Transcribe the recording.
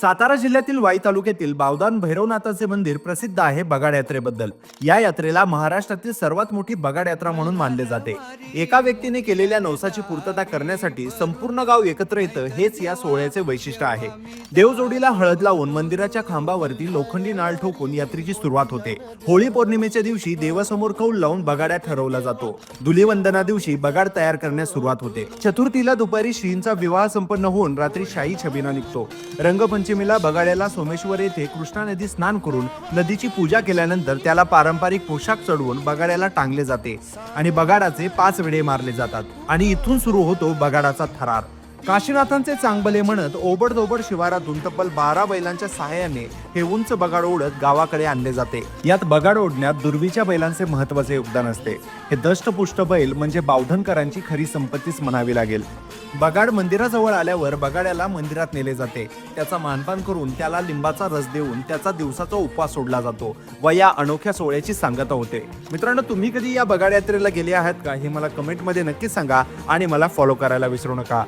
सातारा जिल्ह्यातील वाई तालुक्यातील बावदान भैरवनाथाचे मंदिर प्रसिद्ध आहे बगाड यात्रेबद्दल. या यात्रेला महाराष्ट्रातील सर्वात मोठी बगाड यात्रा म्हणून मानले जाते. एका व्यक्तीने केलेल्या नवसाची पूर्तता करण्यासाठी संपूर्ण गाव एकत्र येतं हेच या सोहळ्याचे वैशिष्ट्य आहे. देवजोडीला हळद लावून मंदिराच्या खांबावरती लोखंडी नाळ ठोकून यात्रेची सुरुवात होते. होळी पौर्णिमेच्या दिवशी देवासमोर कौल लावून बगाड्या ठरवला जातो. धुलीवंदना दिवशी बगाड तयार करण्यास सुरुवात होते. चतुर्थीला दुपारी श्रींचा विवाह संपन्न होऊन रात्री शाही छबिना निघतो. रंगपंच रंगपंचमीला बगाड्याला सोमेश्वर येथे कृष्णा नदी स्नान करून नदीची पूजा केल्यानंतर त्याला पारंपरिक पोशाख चढवून बगाड्याला टांगले जाते. आणि बगाडाचे पाच वेळे मारले जातात. आणि इथून सुरू होतो बगाडाचा थरार. काशीनाथांचे चांगबले म्हणत ओबडधोबड शिवारातून तब्बल बारा बैलांच्या सहाय्याने हे उंच बगाड ओढत गावाकडे आणले जाते. यात बगाड ओढण्यात दुर्वीच्या बैलांचे महत्त्वाचे योगदान असते. हे दष्टपुष्ट बैल म्हणजे बावधनकरांची खरी संपत्तीच म्हणावी लागेल. बगाड मंदिराजवळ आल्यावर बगाड्याला मंदिरात नेले जाते. त्याचा मानपान करून त्याला लिंबाचा रस देऊन त्याचा दिवसाचा उपवास सोडला जातो. व या अनोख्या सोहळ्याची सांगता होते. मित्रांनो तुम्ही कधी या बगाड यात्रेला गेले आहात का? हे मला कमेंटमध्ये नक्की सांगा आणि मला फॉलो करायला विसरू नका.